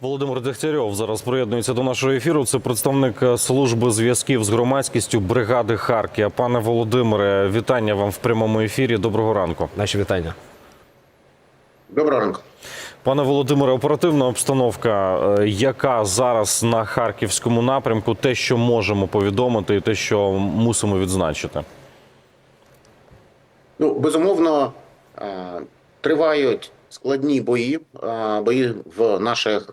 Володимир Дегтярьов зараз приєднується до нашого ефіру. Це представник е, служби зв'язків з громадськістю бригади Харкія. Пане Володимире, вітання вам в прямому ефірі. Доброго ранку. Наші вітання. Доброго ранку. Пане Володимире, оперативна обстановка, е, яка зараз на харківському напрямку, те, що можемо повідомити, і те, що мусимо відзначити. Ну, безумовно, е, тривають складні бої, бої в наших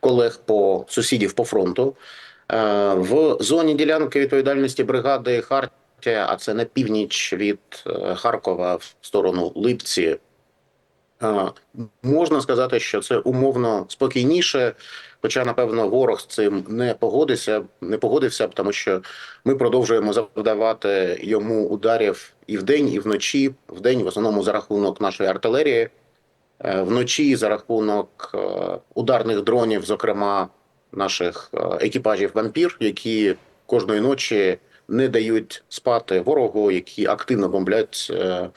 колег по сусідів по фронту. В зоні ділянки відповідальності бригади Хартія, а це на північ від е, Харкова в сторону Липці. Можна сказати, що це умовно спокійніше, хоча, напевно, ворог з цим не погодився, не погодився, тому що ми продовжуємо завдавати йому ударів і вдень, і вночі. Вдень в основному за рахунок нашої артилерії, вночі за рахунок е, ударних дронів, зокрема наших е, екіпажів вампір, які кожної ночі не дають спати ворогу, які активно бомблять, е,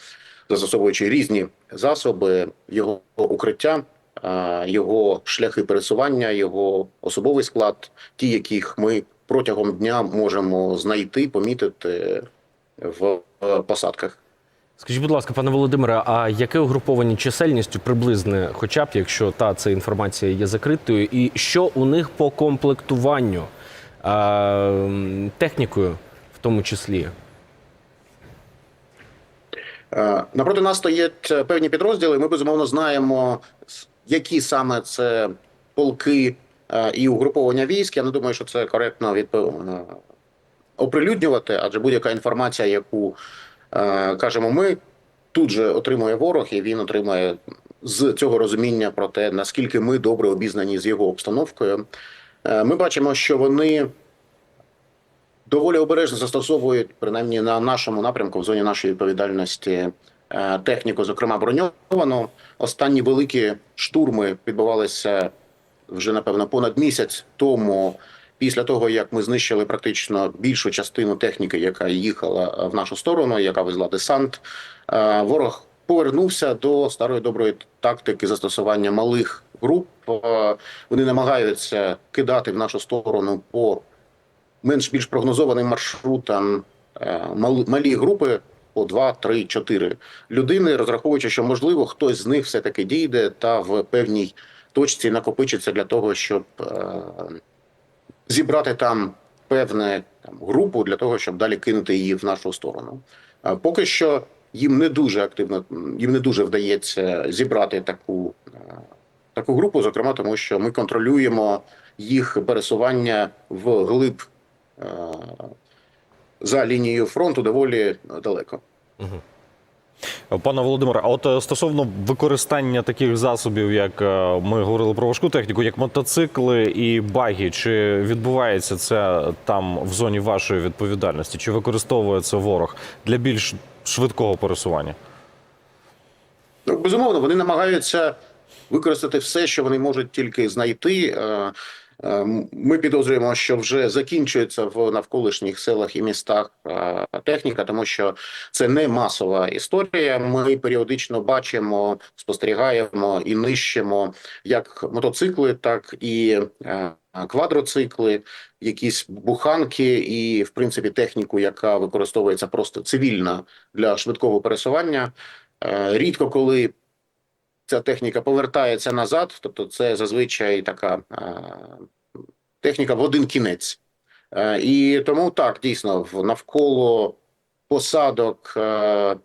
застосовуючи різні засоби його укриття. е, Його шляхи пересування, його особовий склад, ті, яких ми протягом дня можемо знайти, помітити в е, посадках. Скажіть, будь ласка, пане Володимире, а яке угруповання чисельністю приблизне, хоча б якщо та ця інформація є закритою, і що у них по комплектуванню а, технікою, в тому числі? Е, Напроти нас стоять е, певні підрозділи. Ми безумовно знаємо, які саме це полки е, і угруповання військ. Я не думаю, що це коректно е, оприлюднювати, адже будь-яка інформація, яку е, кажемо ми, тут же отримує ворог, і він отримує з цього розуміння про те, наскільки ми добре обізнані з його обстановкою. Е, Ми бачимо, що вони доволі обережно застосовують, принаймні на нашому напрямку, в зоні нашої відповідальності, е, техніку, зокрема броньовану. Останні великі штурми відбувалися вже напевно понад місяць тому. Після того, як ми знищили практично більшу частину техніки, яка їхала в нашу сторону, яка везла десант, е, ворог повернувся до старої доброї тактики застосування малих груп. Е, Вони намагаються кидати в нашу сторону по менш більш прогнозованим маршрутам е, малі групи по 2, 3, 4 людини, розраховуючи, що можливо хтось з них все таки дійде та в певній точці накопичиться для того, щоб зібрати там певне там групу для того, щоб далі кинути її в нашу сторону. Е, Поки що їм не дуже активно, їм не дуже вдається зібрати таку, е, таку групу, зокрема, тому що ми контролюємо їх пересування в глиб е, за лінією фронту доволі далеко. Пане Володимире, а от е, стосовно використання таких засобів, як е, ми говорили про важку техніку, як мотоцикли і баги, чи відбувається це там в зоні вашої відповідальності? Чи використовує це ворог для більш швидкого пересування? Ну, безумовно, вони намагаються використати все, що вони можуть тільки знайти. Е, е, Ми підозрюємо, що вже закінчується в навколишніх селах і містах е, техніка, тому що це не масова історія. Ми періодично бачимо, спостерігаємо і нищимо як мотоцикли, так і е, квадроцикли, якісь буханки, і в принципі техніку, яка використовується просто цивільна для швидкого пересування. Е, Рідко коли ця техніка повертається назад, тобто це зазвичай така е, техніка в один кінець. Е, І тому так, дійсно, навколо посадок, е,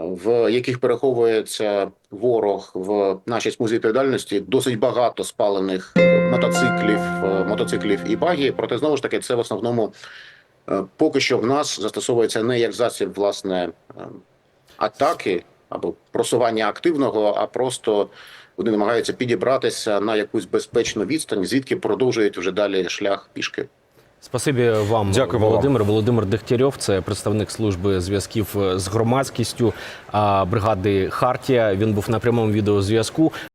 в яких переховується ворог в нашій смузі відповідальності, досить багато спалених мотоциклів, мотоциклів і багі. Проте знову ж таки, це в основному поки що в нас застосовується не як засіб власне е, атаки або просування активного, а просто вони намагаються підібратися на якусь безпечну відстань, звідки продовжують вже далі шлях пішки. Спасибі вам, Дякую Володимир. Володимир Дегтярьов, це представник служби зв'язків з громадськістю бригади Хартія. Він був на прямому відеозв'язку.